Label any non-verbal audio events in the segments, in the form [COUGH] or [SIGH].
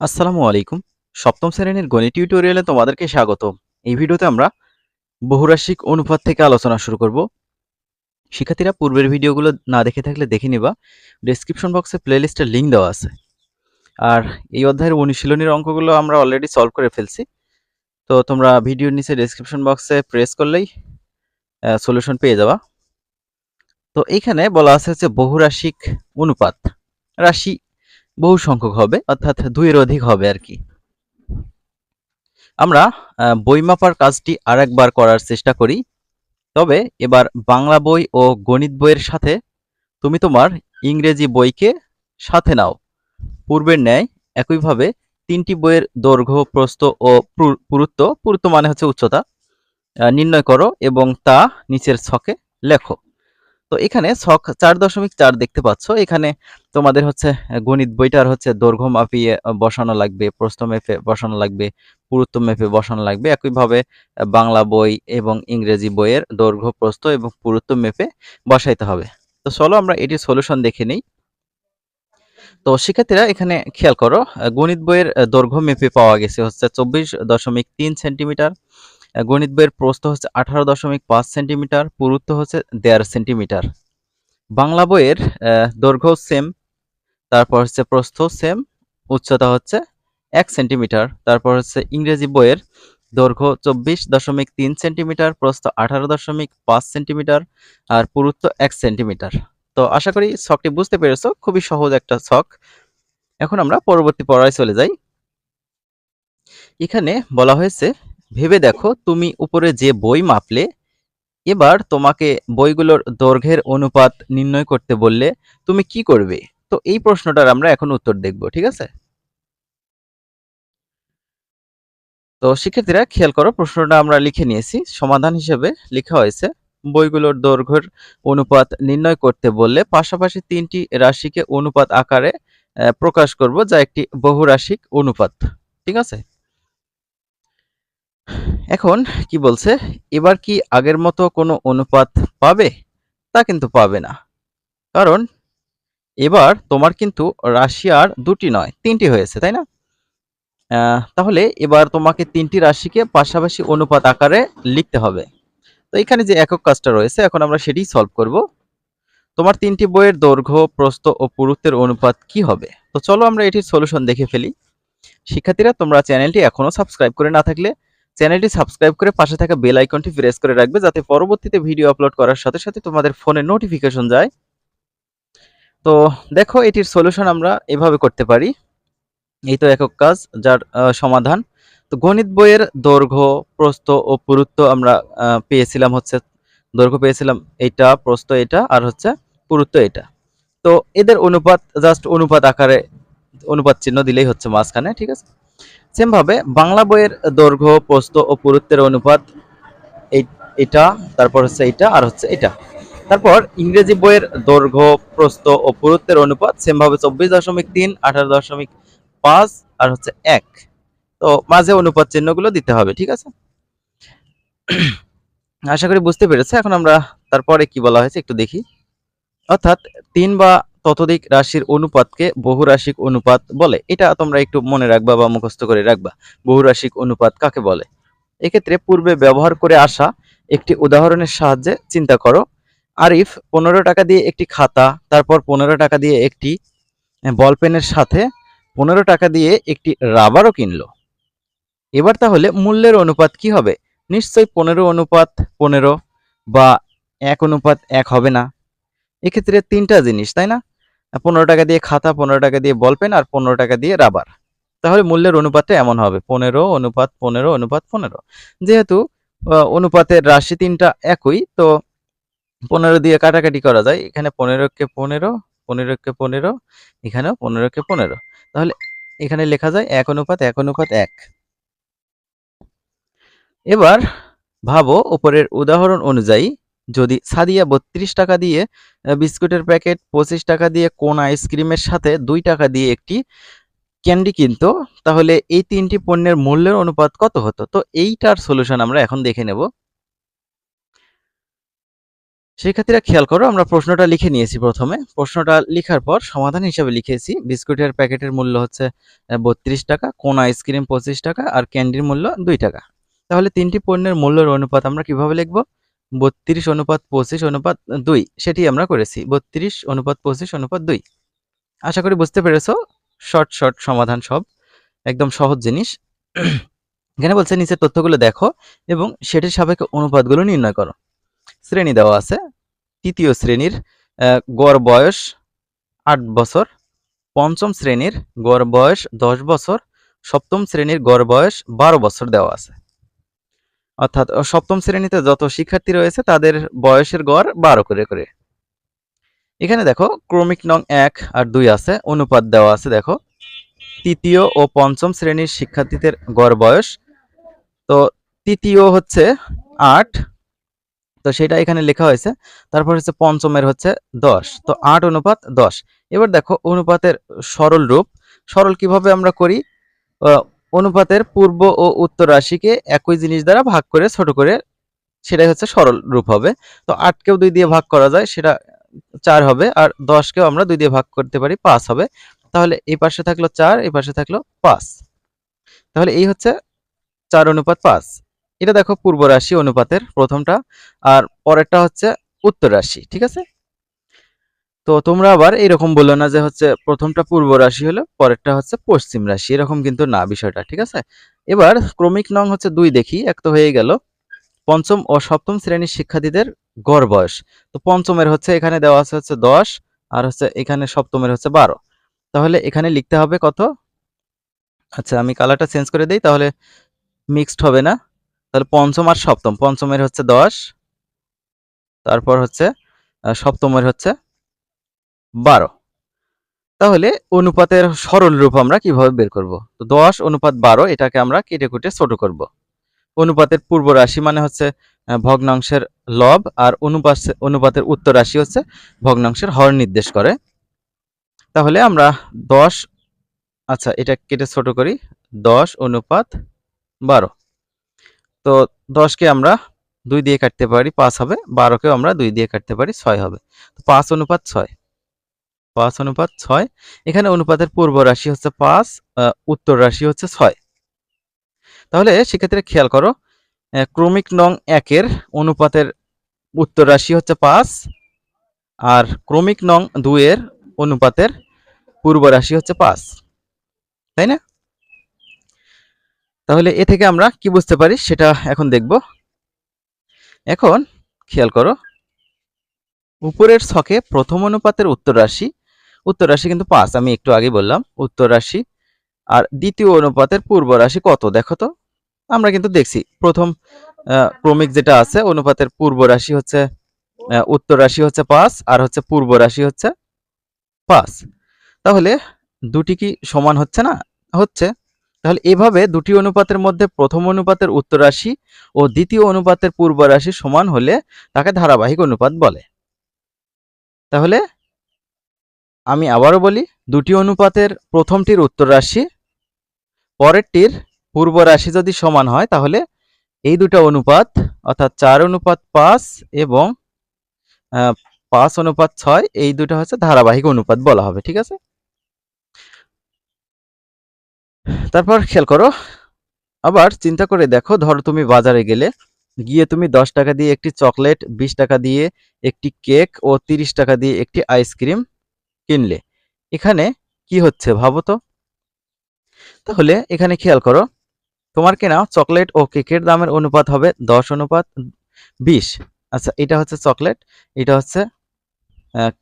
আসসালামু আলাইকুম। সপ্তম শ্রেণির গণিত টিউটোরিয়ালে তোমাদেরকে স্বাগত এই ভিডিওতে আমরা বহুরাশিক অনুপাত থেকে আলোচনা শুরু করব। শিক্ষার্থীরা পূর্বের ভিডিওগুলো না দেখে থাকলে দেখে নিবা। ডেসক্রিপশন বক্সে প্লেলিস্টের লিঙ্ক দেওয়া আছে। আর এই অধ্যায়ের অনুশীলনীর অঙ্কগুলো আমরা অলরেডি সলভ করে ফেলছি। তো তোমরা ভিডিওর নিচে ডেসক্রিপশন বক্সে প্রেস করলেই সলিউশন পেয়ে যাবা। তো এইখানে বলা আছে হচ্ছে বহুরাশিক অনুপাত। রাশি বহু সংখ্যক হবে, অর্থাৎ দুইয়ের অধিক হবে আর কি। আমরা বই মাপার কাজটি আরেকবার করার চেষ্টা করি। তবে এবার বাংলা বই ও গণিত বইয়ের সাথে তুমি তোমার ইংরেজি বইকে সাথে নাও। পূর্বের ন্যায় একইভাবে তিনটি বইয়ের দৈর্ঘ্য, প্রস্থ ও পুরু- পুরুত্ব পুরুত্ব মানে হচ্ছে উচ্চতা নির্ণয় করো এবং তা নিচের ছকে লেখো। তো এখানে ছক চার দশমিক চার দেখতে পাচ্ছ। এখানে তোমাদের হচ্ছে গণিত বইটার হচ্ছে দৈর্ঘ্য মাপিয়ে বসানো লাগবে, প্রস্থ মেপে বসানো লাগবে, পুরুত্ব মেপে বসানো লাগবে। একইভাবে বাংলা বই এবং ইংরেজি বইয়ের দৈর্ঘ্য, প্রস্থ এবং পুরুত্ব মেপে বসাইতে হবে। তো চলো আমরা এটির সলিউশন দেখে নিই। তো শিক্ষার্থীরা এখানে খেয়াল করো গণিত বইয়ের দৈর্ঘ্য মেপে পাওয়া গেছে হচ্ছে চব্বিশ দশমিক তিন সেন্টিমিটার। গণিত বইয়ের প্রস্থ হচ্ছে আঠারো দশমিক পাঁচ সেন্টিমিটার, পুরুত্ব হচ্ছে দেড় সেন্টিমিটার। বাংলা বইয়ের দৈর্ঘ্য সেম তারপর হচ্ছে প্রস্থ সেম উচ্চতা হচ্ছে এক সেন্টিমিটার। তারপর হচ্ছে ইংরেজি বইয়ের দৈর্ঘ্য চব্বিশ দশমিক তিন সেন্টিমিটার, প্রস্থ আঠারো দশমিক পাঁচ সেন্টিমিটার, আর পুরুত্ব এক সেন্টিমিটার। তো আশা করি ছকটি বুঝতে পেরেছ, খুবই সহজ একটা ছক। এখন আমরা পরবর্তী পড়ায় চলে যাই। এখানে বলা হয়েছে ভেবে দেখো, তুমি উপরে যে বই মাপলে, এবার তোমাকে বইগুলোর দৈর্ঘ্যের অনুপাত নির্ণয় করতে বললে তুমি কি করবে? তো এই প্রশ্নটার আমরা এখন উত্তর দেখব, ঠিক আছে? তো শিক্ষার্থীরা, খেয়াল করো, প্রশ্নটা আমরা লিখে নিয়েছি। সমাধান হিসেবে লেখা হয়েছে, বইগুলোর দৈর্ঘ্যের অনুপাত নির্ণয় করতে বললে পাশাপাশি তিনটি রাশিকে অনুপাত আকারে প্রকাশ করব, যা একটি বহুরাশিক অনুপাত, ঠিক আছে? এখন কি বলছে? এবার কি আগের মতো কোনো অনুপাত পাবে? তা কিন্তু পাবে না। কারণ এবার তোমার কিন্তু রাশি আর দুটি নয়, তিনটি হয়েছে, তাই না? তাহলে এবার তোমাকে তিনটি রাশিকে পাশাপাশি অনুপাত আকারে লিখতে হবে। তো এখানে যে একক কাজটা রয়েছে, এখন আমরা সেটি সলভ করব। তোমার তিনটি বইয়ের দৈর্ঘ্য, প্রস্থ ও পুরুত্বের অনুপাত কি হবে? তো চলো আমরা এটির সলিউশন দেখে ফেলি। শিক্ষার্থীরা, তোমরা চ্যানেলটি এখনও সাবস্ক্রাইব করে না থাকলে চ্যানেলটি সাবস্ক্রাইব করে পাশে থাকা বেল আইকনটি প্রেস করে রাখবে যাতে পরবর্তীতে ভিডিও আপলোড করার সাথে সাথে তোমাদের ফোনে নোটিফিকেশন যায়। তো দেখো, এটির সলিউশন আমরা এভাবে করতে পারি। এই তো একক কাজ, যার সমাধান। তো গণিত বইয়ের দৈর্ঘ্য, প্রস্থ ও পুরুত্ব আমরা পেয়েছিলাম হচ্ছে, দৈর্ঘ্য পেয়েছিলাম এইটা, প্রস্থ এটা, আর হচ্ছে পুরুত্ব এটা। তো এদের অনুপাত জাস্ট অনুপাত আকারে, অনুপাত চিহ্ন দিলেই হচ্ছে মাঝখানে, ঠিক আছে? সেম ভাবে বাংলা বইয়ের দৈর্ঘ্য, প্রস্থ ও পুরুত্বের অনুপাত এটা, তারপর হচ্ছে এটা আর হচ্ছে এটা। তারপর ইংরেজি বইয়ের দৈর্ঘ্য, প্রস্থ ও পুরুত্বের অনুপাত সেম ভাবে চব্বিশ দশমিক তিন, আঠারো দশমিক পাঁচ আর হচ্ছে এক। তো মাঝে অনুপাত চিহ্নগুলো দিতে হবে, ঠিক আছে? আশা করি বুঝতে পেরেছে। এখন আমরা তারপরে কি বলা হয়েছে একটু দেখি। অর্থাৎ তিন বা ততোধিক রাশির অনুপাতকে বহুরাশিক অনুপাত বলে। এটা তোমরা একটু মনে রাখবা বা মুখস্থ করে রাখবা। বহুরাশিক অনুপাত কাকে বলে? এক্ষেত্রে পূর্বে ব্যবহার করে আসা একটি উদাহরণের সাহায্যে চিন্তা করো। আরিফ পনেরো টাকা দিয়ে একটি খাতা, তারপর পনেরো টাকা দিয়ে একটি বল পেনের সাথে পনেরো টাকা দিয়ে একটি রাবারও কিনলো। এবার তাহলে মূল্যের অনুপাত কি হবে? নিশ্চয়ই পনেরো অনুপাত পনেরো বা এক অনুপাত এক হবে না। এক্ষেত্রে তিনটা জিনিস, তাই না? পনেরো টাকা দিয়ে খাতা, পনেরো টাকা দিয়ে বল পেন আর পনেরো টাকা দিয়ে রাবার। তাহলে মূল্যের অনুপাতটা এমন হবে, পনেরো, অনুপাত পনেরো অনুপাত পনেরো। যেহেতু অনুপাতের রাশি তিনটা একই, তো পনেরো দিয়ে কাটাকাটি করা যায়। এখানে পনেরোকে পনেরো পনেরোকে পনেরো, এখানেও পনেরোকে পনেরো। তাহলে এখানে লেখা যায় এক অনুপাত এক অনুপাত এক। এবার ভাবো উপরের উদাহরণ অনুযায়ী যদি সাদিয়া বত্রিশ টাকা দিয়ে বিস্কুটের প্যাকেট, পঁচিশ টাকা দিয়ে কোন আইসক্রিমের সাথে দুই টাকা দিয়ে একটি ক্যান্ডি কিনতো, তাহলে এই তিনটি পণ্যের মূল্যের অনুপাত কত হতো? তো এইটার সলিউশন আমরা এখন দেখে নেব। শিক্ষার্থীরা খেয়াল করো, আমরা প্রশ্নটা লিখে নিয়েছি প্রথমে। প্রশ্নটা লেখার পর সমাধান হিসাবে লিখেছি, বিস্কুটের প্যাকেটের মূল্য হচ্ছে বত্রিশ টাকা, কোন আইসক্রিম পঁচিশ টাকা, আর ক্যান্ডির মূল্য দুই টাকা। তাহলে তিনটি পণ্যের মূল্যের অনুপাত আমরা কীভাবে লিখব? বত্রিশ অনুপাত পঁচিশ অনুপাত দুই, সেটি আমরা করেছি। বত্রিশ অনুপাত পঁচিশ অনুপাত দুই। আশা করি বুঝতে পেরেছ? শর্ট শর্ট সমাধান সব। একদম সহজ জিনিস। এখানে বলছে, নিচের তথ্যগুলো দেখো এবং সেটির সাপেক্ষে অনুপাতগুলো নির্ণয় করো। শ্রেণি দেওয়া আছে। তৃতীয় শ্রেণির গড় বয়স আট বছর। পঞ্চম শ্রেণির গড় বয়স দশ বছর। সপ্তম শ্রেণির গড় বয়স বারো বছর দেওয়া আছে। অর্থাৎ সপ্তম শ্রেণীতে যত শিক্ষার্থী রয়েছে, তাদের বয়সের গড় বারো করে করে। এখানে দেখো, ক্রমিক নং এক আর দুই আছে, অনুপাত দেওয়া আছে, দেখো। তৃতীয় ও পঞ্চম শ্রেণির শিক্ষার্থীদের গড় বয়স। তো তৃতীয় হচ্ছে আট, তো সেটা এখানে লেখা হয়েছে। তারপর হচ্ছে পঞ্চমের হচ্ছে দশ, তো আট অনুপাত দশ। এবার দেখো, অনুপাতের সরল রূপ। সরল কীভাবে আমরা করি? অনুপাতের পূর্ব ও উত্তর রাশিকে একই জিনিস দ্বারা ভাগ করে, ছোট করে, সেটাই হচ্ছে সরল রূপ হবে। তো আটকেও দুই দিয়ে ভাগ করা যায়, সেটা চার হবে, আর দশকেও আমরা দুই দিয়ে ভাগ করতে পারি, পাঁচ হবে। তাহলে এই পাশে থাকল চার, এই পাশে থাকল পাঁচ। তাহলে এই হচ্ছে চার অনুপাত পাঁচ। এটা দেখো পূর্ব রাশি অনুপাতের প্রথমটা, আর পরেরটা হচ্ছে উত্তর রাশি, ঠিক আছে? তো তোমরা আবার এরকম বলল না যে হচ্ছে প্রথমটা পূর্ব রাশি হলো, পরেরটা হচ্ছে পশ্চিম রাশি, এরকম কিন্তু না বিষয়টা, ঠিক আছে? এবার ক্রমিক নং হচ্ছে দুই দেখি, এক তো হয়ে গেল পঞ্চম ও সপ্তম শ্রেণির শিক্ষার্থীদের গড় বয়স। তো পঞ্চমের হচ্ছে এখানে দেওয়া আছে হচ্ছে দশ, আর হচ্ছে এখানে সপ্তমের হচ্ছে বারো। তাহলে এখানে লিখতে হবে কত? আচ্ছা আমি কালারটা চেঞ্জ করে দিই, তাহলে মিক্সড হবে না। তাহলে পঞ্চম আর সপ্তম, পঞ্চমের হচ্ছে দশ, তারপর হচ্ছে সপ্তমের হচ্ছে বারো। তাহলে অনুপাতের সরল রূপ আমরা কীভাবে বের করব? তো দশ অনুপাত বারো, এটাকে আমরা কেটে কুটে ছোট করব। অনুপাতের পূর্ব রাশি মানে হচ্ছে ভগ্নাংশের লব, আর অনুপাত অনুপাতের উত্তর রাশি হচ্ছে ভগ্নাংশের হর নির্দেশ করে। তাহলে আমরা দশ আচ্ছা এটা কেটে ছোট করি, দশ অনুপাত বারো। তো দশকে আমরা দুই দিয়ে কাটতে পারি, পাঁচ হবে, বারোকেও আমরা দুই দিয়ে কাটতে পারি, ছয় হবে। তো পাঁচ অনুপাত ছয়। পাঁচ অনুপাত ছয়। এখানে অনুপাতের পূর্ব রাশি হচ্ছে পাঁচ উত্তর রাশি হচ্ছে ছয়। তাহলে সেক্ষেত্রে খেয়াল করো ক্রমিক নং একের অনুপাতের উত্তর রাশি হচ্ছে পাঁচ আর ক্রমিক নং দুইয়ের অনুপাতের পূর্ব রাশি হচ্ছে পাঁচ। তাই না? তাহলে এ থেকে আমরা কি বুঝতে পারি সেটা এখন দেখব। এখন খেয়াল করো, উপরের ছকে প্রথম অনুপাতের উত্তর রাশি উত্তর রাশি কিন্তু পাঁচ, আমি একটু আগে বললাম, উত্তর রাশি। আর দ্বিতীয় অনুপাতের পূর্ব রাশি কত? দেখো তো, আমরা কিন্তু দেখছি। প্রথম ক্রমিক যেটা আছে, অনুপাতের পূর্ব রাশি হচ্ছে উত্তর রাশি হচ্ছে পাঁচ, আর হচ্ছে পূর্ব রাশি হচ্ছে পাঁচ। তাহলে দুটি কি সমান হচ্ছে না? হচ্ছে। তাহলে এভাবে দুটি অনুপাতের মধ্যে প্রথম অনুপাতের উত্তর রাশি ও দ্বিতীয় অনুপাতের পূর্ব রাশি সমান হলে তাকে ধারাবাহিক অনুপাত বলে। তাহলে আমি আবারও বলি, দুটি অনুপাতের প্রথমটির উত্তর রাশি, পরেরটির পূর্ব রাশি যদি সমান হয়, তাহলে এই দুটো অনুপাত, অর্থাৎ চার অনুপাত পাঁচ এবং পাঁচ অনুপাত ছয়, এই দুটো হচ্ছে ধারাবাহিক অনুপাত বলা হবে, ঠিক আছে? তারপর খেয়াল করো, আবার চিন্তা করে দেখো, ধরো তুমি বাজারে গেলে, গিয়ে তুমি দশ টাকা দিয়ে একটি চকলেট, বিশ টাকা দিয়ে একটি কেক ও তিরিশ টাকা দিয়ে একটি আইসক্রিম কিনলে। এখানে কি হচ্ছে ভাবো তো? তাহলে এখানে খেয়াল করো, তোমার কেনা চকলেট ও কেকের দামের অনুপাত হবে দশ অনুপাত বিশ। আচ্ছা এটা হচ্ছে চকলেট, এটা হচ্ছে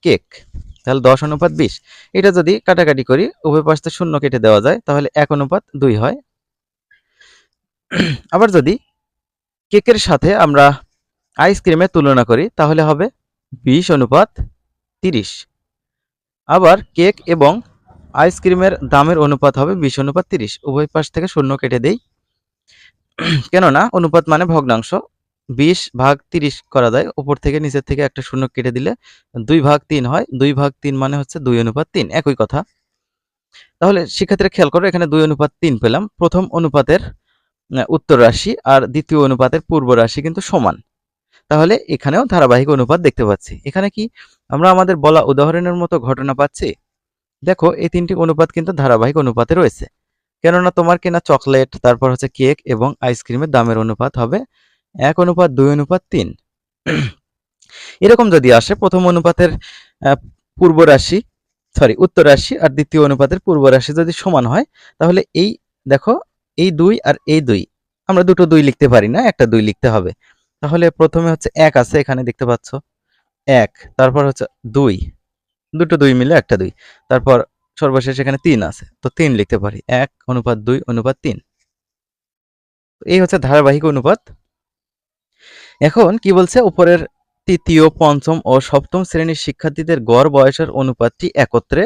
কেক। তাহলে দশ অনুপাত বিশ। এটা যদি কাটাকাটি করি, উভয় পাশ শূন্য কেটে দেওয়া যায়, তাহলে এক অনুপাত দুই হয়। [CLEARS THROAT] আবার যদি কেকের সাথে আমরা আইসক্রিমের তুলনা করি, তাহলে হবে বিশ অনুপাত তিরিশ। আবার কেক এবং আইসক্রিমের দামের অনুপাত হবে বিশ অনুপাত তিরিশ। উভয় পাশ থেকে শূন্য কেটে দেই। কেননা অনুপাত মানে ভগ্নাংশ। বিশ ভাগ তিরিশ করা যায়। উপর থেকে নিচের থেকে একটা শূন্য কেটে দিলে দুই ভাগ তিন হয়। দুই ভাগ তিন মানে হচ্ছে দুই অনুপাত তিন। একই কথা। তাহলে শিক্ষার্থীরা খেয়াল করো, এখানে দুই অনুপাত তিন পেলাম। প্রথম অনুপাতের উত্তর রাশি আর দ্বিতীয় অনুপাতের পূর্ব রাশি কিন্তু সমান। তাহলে এখানেও ধারাবাহিক অনুপাত দেখতে পাচ্ছি। এখানে কি? আমরা আমাদের বলা উদাহরণের মতো ঘটনা পাচ্ছি। দেখো, এই তিনটি অনুপাত কিন্তু ধারাবাহিক অনুপাতে রয়েছে। কেননা তোমার কেনা চকলেট, তারপর হচ্ছে কেক এবং আইসক্রিমের দামের অনুপাত হবে এক অনুপাত, দুই অনুপাত, তিন। এরকম যদি আসে, প্রথম অনুপাতের পূর্ব রাশি সরি উত্তর রাশি আর দ্বিতীয় অনুপাতের পূর্ব রাশি যদি সমান হয়, তাহলে এই, দেখো, এই দুই আর এই দুই, আমরা দুটো দুই লিখতে পারি না, একটা দুই লিখতে হবে। তাহলে প্রথমে হচ্ছে এক আছে, এখানে দেখতে পাচ্ছ। এক, তারপর হচ্ছে দুই। দুটো দুই মিলে একটা দুই। তারপর সর্বশেষ এখানে তিন আছে। তো তিন লিখতে পারি। এক, অনুপাত দুই, অনুপাত তিন। এই হচ্ছে ধারাবাহিক অনুপাত। এখন কি বলছে? উপরের তৃতীয়, পঞ্চম ও সপ্তম শ্রেণির শিক্ষার্থীদের গড় বয়সের অনুপাতটি একত্রে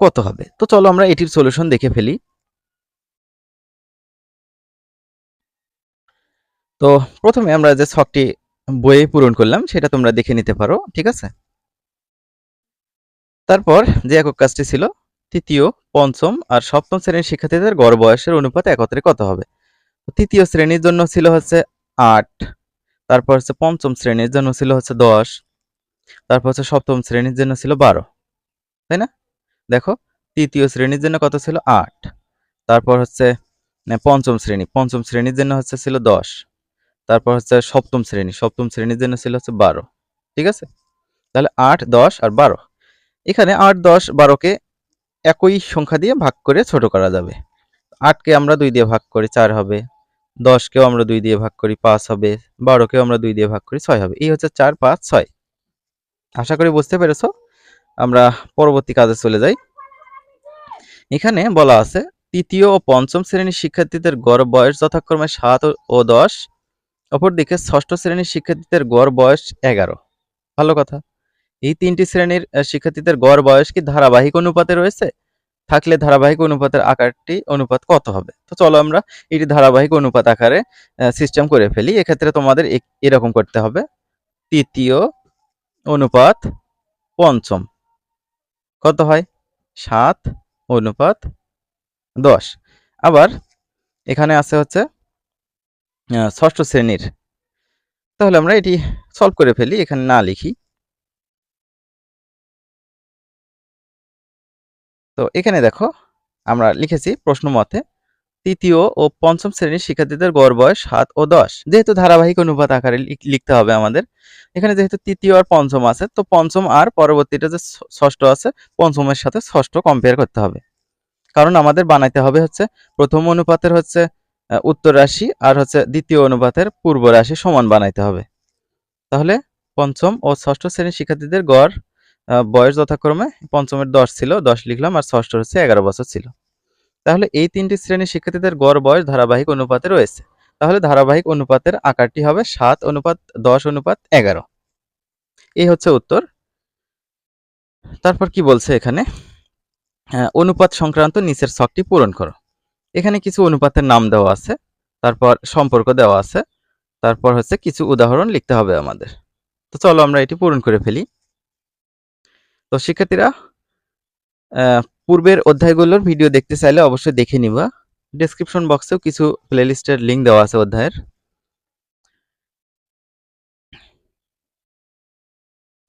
কত হবে? তো চলো আমরা এটির সলিউশন দেখে ফেলি। তো প্রথমে আমরা যে ছকটি বইয়ে পূরণ করলাম, সেটা তোমরা দেখে নিতে পারো, ঠিক আছে? তারপর যে একক কাজটি ছিল, তৃতীয়, পঞ্চম আর সপ্তম শ্রেণির শিক্ষার্থীদের গড় বয়সের অনুপাত একত্রে কত হবে? তৃতীয় শ্রেণির জন্য ছিল হচ্ছে আট, তারপর হচ্ছে পঞ্চম শ্রেণির জন্য ছিল হচ্ছে দশ, তারপর হচ্ছে সপ্তম শ্রেণির জন্য ছিল বারো, তাই না? দেখো, তৃতীয় শ্রেণির জন্য কত ছিল? আট, তারপর হচ্ছে পঞ্চম শ্রেণি, পঞ্চম শ্রেণির জন্য হচ্ছে ছিল দশ তারপর হচ্ছে সপ্তম শ্রেণি। সপ্তম শ্রেণির জন্য ছিল হচ্ছে বারো। ঠিক আছে? তাহলে আট, দশ আর বারো। এখানে আট, দশ, বারোকে একই সংখ্যা দিয়ে ভাগ করে ছোট করা যাবে। আটকে আমরা দুই দিয়ে ভাগ করি, চার হবে। দশকেও আমরা দুই দিয়ে ভাগ করি, পাঁচ হবে। বারোকেও আমরা দুই দিয়ে ভাগ করি, ছয় হবে। এই হচ্ছে চার, পাঁচ, ছয়। আশা করি বুঝতে পেরেছ? আমরা পরবর্তী কাজে চলে যাই। এখানে বলা আছে, তৃতীয় ও পঞ্চম শ্রেণির শিক্ষার্থীদের গড় বয়স যথাক্রমে সাত ও দশ। অপরদিকে ষষ্ঠ শ্রেণির শিক্ষার্থীদের গড় বয়স এগারো। ভালো কথা। এই তিনটি শ্রেণির শিক্ষার্থীদের গড় বয়স কি ধারাবাহিক অনুপাতে রয়েছে? থাকলে ধারাবাহিক অনুপাতের আকারটি অনুপাত কত হবে? তো চলো আমরা এটি ধারাবাহিক অনুপাত আকারে সিস্টেম করে ফেলি। এক্ষেত্রে তোমাদের এরকম করতে হবে। তৃতীয় অনুপাত পঞ্চম। কত হয়? সাত অনুপাত দশ। আবার এখানে আছে হচ্ছে ষষ্ঠ শ্রেণির। তাহলে আমরা এটি সলভ করে ফেলি, এখানে না লিখি। তো এখানে দেখো, আমরা লিখেছি প্রশ্ন মতে, তৃতীয় ও পঞ্চম শ্রেণির শিক্ষার্থীদের গড় বয়স সাত ও দশ। যেহেতু ধারাবাহিক অনুপাত আকারে লিখতে হবে আমাদের, এখানে যেহেতু তৃতীয় আর পঞ্চম আছে, তো পঞ্চম আর পরবর্তীটা যে ষষ্ঠ আছে, পঞ্চমের সাথে ষষ্ঠ কম্পেয়ার করতে হবে। কারণ আমাদের বানাইতে হবে হচ্ছে, প্রথম অনুপাতের হচ্ছে উত্তর রাশি আর হচ্ছে দ্বিতীয় অনুপাতের পূর্ব রাশি সমান বানাইতে হবে। তাহলে পঞ্চম ও ষষ্ঠ শ্রেণির শিক্ষার্থীদের গড় বয়স যথাক্রমে পঞ্চমের দশ ছিল, দশ লিখলাম আর ষষ্ঠ হচ্ছে এগারো বছর ছিল। তাহলে এই তিনটি শ্রেণির শিক্ষার্থীদের গড়, বয়স ধারাবাহিক অনুপাতে রয়েছে। তাহলে ধারাবাহিক অনুপাতের আকারটি হবে সাত অনুপাত, দশ অনুপাত, এগারো। এই হচ্ছে উত্তর। তারপর কি বলছে এখানে? অনুপাত সংক্রান্ত নিচের ছকটি পূরণ করো। এখানে কিছু অনুপাতের নাম দেওয়া আছে, তারপর সম্পর্ক দেওয়া আছে, তারপর হচ্ছে কিছু উদাহরণ লিখতে হবে আমাদের। তো চলো আমরা এটি পূরণ করে ফেলি। তো শিক্ষার্থীরা পূর্বের অধ্যায়গুলোর ভিডিও দেখতে চাইলে অবশ্যই দেখে নিবা। ডেসক্রিপশন বক্সেও কিছু প্লেলিস্টের লিঙ্ক দেওয়া আছে অধ্যায়ের।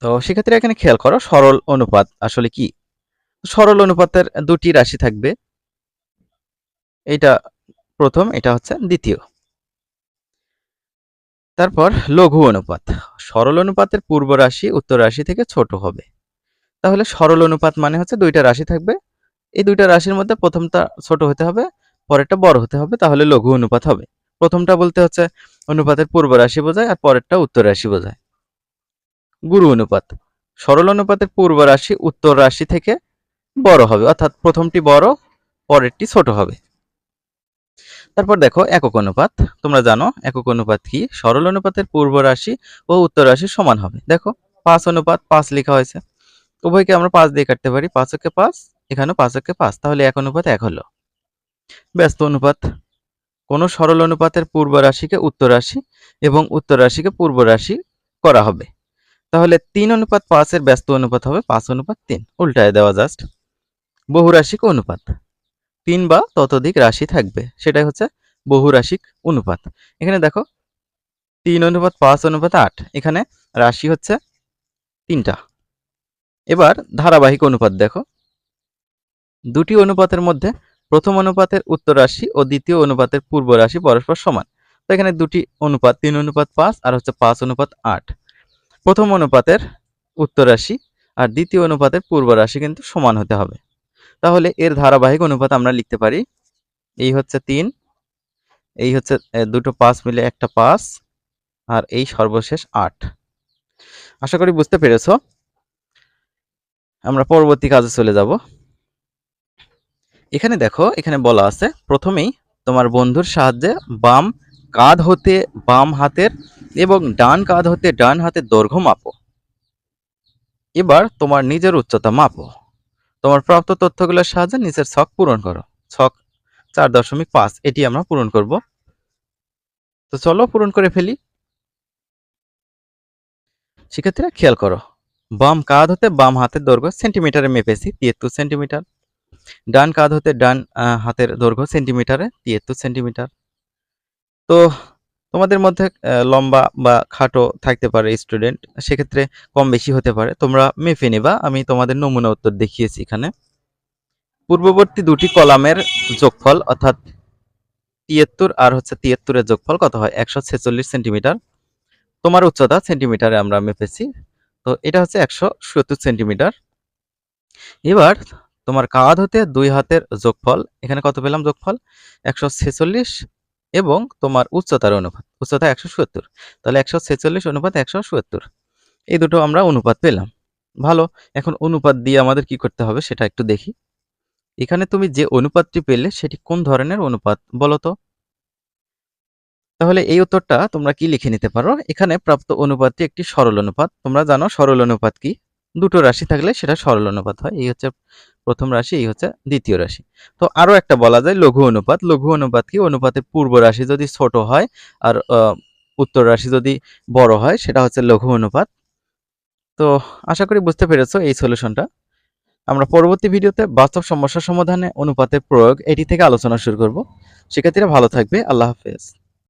তো শিক্ষার্থীরা এখানে খেয়াল করো, সরল অনুপাত আসলে কি? সরল অনুপাতের দুটি রাশি থাকবে। এটা প্রথম, এটা হচ্ছে দ্বিতীয়। তারপর লঘু অনুপাত। সরল অনুপাতের পূর্ব রাশি উত্তর রাশি থেকে ছোট হবে। তাহলে সরল অনুপাত মানে হচ্ছে দুইটা রাশি থাকবে। এই দুইটা রাশির মধ্যে প্রথমটা ছোট হতে হবে, পরেরটা বড় হতে হবে, তাহলে লঘু অনুপাত হবে। প্রথমটা বলতে হচ্ছে অনুপাতের পূর্ব রাশি বোঝায় আর পরেরটা উত্তর রাশি বোঝায়। গুরু অনুপাত। সরল অনুপাতের পূর্ব রাশি উত্তর রাশি থেকে বড় হবে, অর্থাৎ প্রথমটি বড়, পরেরটি ছোট হবে। তারপর দেখো একক অনুপাত। তোমরা জানো একক অনুপাত কি? সরল অনুপাতের পূর্ব রাশি ও উত্তর রাশি সমান হবে। দেখো, পাঁচ অনুপাত, পাঁচ লেখা হয়েছে। উভয়কে আমরা পাঁচ দিয়ে কাটতে পারি। পাঁচ একে পাঁচ, এখানেও পাঁচ একে পাঁচ। তাহলে এক অনুপাত এক হলো। ব্যস্ত অনুপাত। কোন সরল অনুপাতের পূর্ব রাশিকে উত্তর রাশি এবং উত্তর রাশিকে পূর্ব রাশি করা হবে। তাহলে তিন অনুপাত পাঁচের ব্যস্ত অনুপাত হবে। পাঁচ অনুপাত তিন। উল্টায় দেওয়া জাস্ট বহুরাশিক অনুপাত। তিন বা ততোধিক রাশি থাকবে। সেটাই হচ্ছে বহুরাশিক অনুপাত। এখানে দেখো, তিন অনুপাত, পাঁচ অনুপাত, আট। এখানে রাশি হচ্ছে তিনটা। এবার ধারাবাহিক অনুপাত দেখো। দুটি অনুপাতের মধ্যে প্রথম অনুপাতের উত্তর রাশি ও দ্বিতীয় অনুপাতের পূর্ব রাশি পরস্পর সমান। তো এখানে দুটি অনুপাত, তিন অনুপাত, পাঁচ আর হচ্ছে পাঁচ অনুপাত, আট। প্রথম অনুপাতের উত্তর রাশি আর দ্বিতীয় অনুপাতের পূর্ব রাশি কিন্তু সমান হতে হবে। তাহলে এর ধারাবাহিক অনুপাত আমরা লিখতে পারি, এই হচ্ছে তিন, এই হচ্ছে দুটো পাঁচ মিলে একটা পাঁচ, আর এই সর্বশেষ আট। আশা করি বুঝতে পেরেছ। আমরা পরবর্তী কাজে চলে যাব। এখানে দেখো, এখানে বলা আছে, প্রথমেই তোমার বন্ধুর সাহায্যে বাম কাঁধ হতে বাম হাতের এবং ডান কাঁধ হতে ডান হাতের দৈর্ঘ্য মাপো। এবার তোমার নিজের উচ্চতা মাপো। তোমার প্রাপ্ত তথ্যগুলোর সাহায্যে নিচের ছক পূরণ করো। ছক চার দশমিক পাঁচ, এটি আমরা পূরণ করব। তো চলো পূরণ করে ফেলি। শিক্ষার্থীরা খেয়াল করো, বাম কাঁধ হতে বাম হাতের দৈর্ঘ্য সেন্টিমিটারে মেপেছি, তিয়াত্তর সেন্টিমিটার ডান কাঁধ হতে ডান হাতের দৈর্ঘ্য সেন্টিমিটারে তিয়াত্তর সেন্টিমিটার তো তোমাদের মধ্যে লম্বা বা খাটো থাকতে পারে স্টুডেন্ট সেক্ষেত্রে কম বেশি হতে পারে। তোমরা মেপে নেবা, আমি তোমাদের নমুনা উত্তর দেখিয়েছি এখানে। পূর্ববর্তী দুটি কলামের যোগফল, অর্থাৎ তিয়াত্তর আর হচ্ছে তিয়াত্তরের যোগফল কত হয়? একশো ছেচল্লিশ সেন্টিমিটার। তোমার উচ্চতা সেন্টিমিটারে আমরা মেপেছি। তো এটা হচ্ছে একশো সত্তর সেন্টিমিটার। এবার তোমার কাঁধ হতে দুই হাতের যোগফল, এখানে কত পেলাম যোগফল? একশো ছেচল্লিশ এবং তোমার উচ্চতার অনুপাত, উচ্চতা একশো সত্তর। তাহলে একশো ছেচল্লিশ, অনুপাত একশো সত্তর। এই দুটো আমরা অনুপাত পেলাম। ভালো, এখন অনুপাত দিয়ে আমাদের কি করতে হবে সেটা একটু দেখি। এখানে তুমি যে অনুপাতটি পেলে সেটি কোন ধরনের অনুপাত বলো তো? তাহলে এই উত্তরটা তোমরা কি লিখে নিতে পারো? এখানে প্রাপ্ত অনুপাতটি একটি সরল অনুপাত। তোমরা জানো সরল অনুপাত কি? দুটো রাশি থাকলে সেটা সরল অনুপাত হয়, এই হচ্ছে প্রথম রাশি, এই হচ্ছে দ্বিতীয় রাশি। তো আরও একটা বলা যায় লঘু অনুপাত লঘু অনুপাত কি? অনুপাতের পূর্ব রাশি যদি ছোট হয় আর উত্তর রাশি যদি বড় হয়, সেটা হচ্ছে লঘু অনুপাত। তো আশা করি বুঝতে পেরেছ এই সলিউশনটা আমরা পরবর্তী ভিডিওতে বাস্তব সমস্যা সমাধানে অনুপাতের প্রয়োগ এটি থেকে আলোচনা শুরু করব। শিক্ষার্থীরা ভালো থাকবে, আল্লাহ হাফেজ।